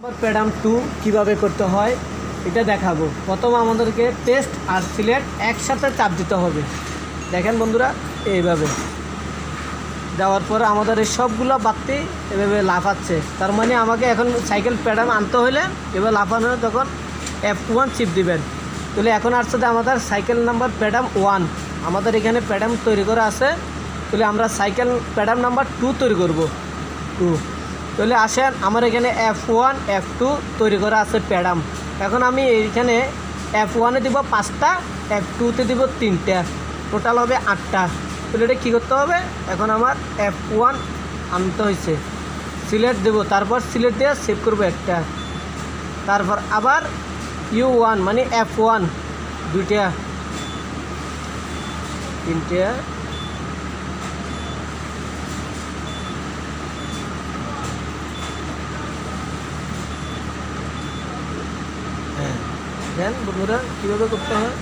প্যাডাম two কীভাবে করতে হয়, এটা দেখাবো। প্রথম আমাদেরকে টেস্ট আর সিলেট একসাথে চাপ দিতে হবে। দেখেন বন্ধুরা, এইভাবে। দেওয়ার পরে আমাদের এই সবগুলো বাড়তি এভাবে লাফাচ্ছে। তার মানে আমাকে এখন সাইকেল প্যাডাম আনতে হলে এবার লাফানো তখন এফ ওয়ান চিপ দিবেন, তাহলে এখন আসছে আমাদের সাইকেল নাম্বার প্যাডাম ওয়ান আমাদের এখানে প্যাডাম তৈরি করা আছে। তাহলে আমরা সাইকেল প্যাডাম নাম্বার টু তৈরি করব। টু তাহলে আসেন, আমার এখানে এফ ওয়ান এফ টু তৈরি করা আছে প্যাডাম এখন আমি এইখানে এফ ওয়ানে দিব পাঁচটা এফ টুতে দিব তিনটা। টোটাল হবে আটটা। তাহলে এটা কী করতে হবে? এখন আমার এফ ওয়ান আনতে হয়েছে। সিলেক্ট দেবো, তারপর সিলেট দিয়ে সেভ করব একটা। তারপর আবার ইউ ওয়ান মানে এফ ওয়ান দুইটা। তিনটা। দেন বন্ধুরা, কীভাবে করতে হয়?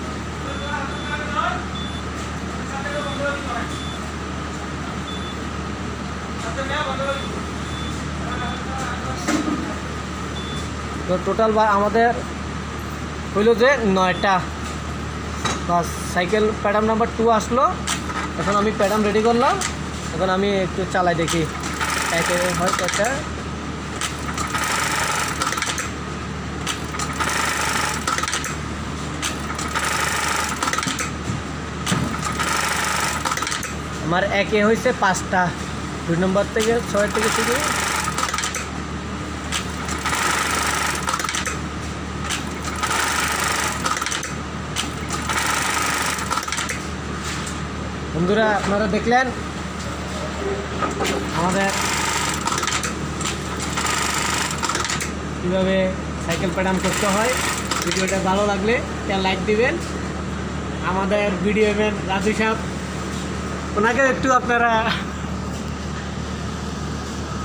তো টোটাল বা আমাদের হইল যে নয়টা। বাস সাইকেল প্যাডাম নাম্বার টু আসলো। এখন আমি প্যাডাম রেডি করলাম। এখন আমি একটু চালাই দেখি। একে হয় কয়টা আমার একে হয়েছে পাঁচটা। দুই নম্বর থেকে, ছয় থেকে শুরু। বন্ধুরা, আপনারা দেখলেন? আমাদের কীভাবে সাইকেল প্যাডাম করতে হয়। ভিডিওটা ভালো লাগলে একটা লাইক দিবেন। আমাদের ভিডিও ম্যান রাজু সাহেব ওনাকে একটু আপনারা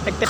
একটা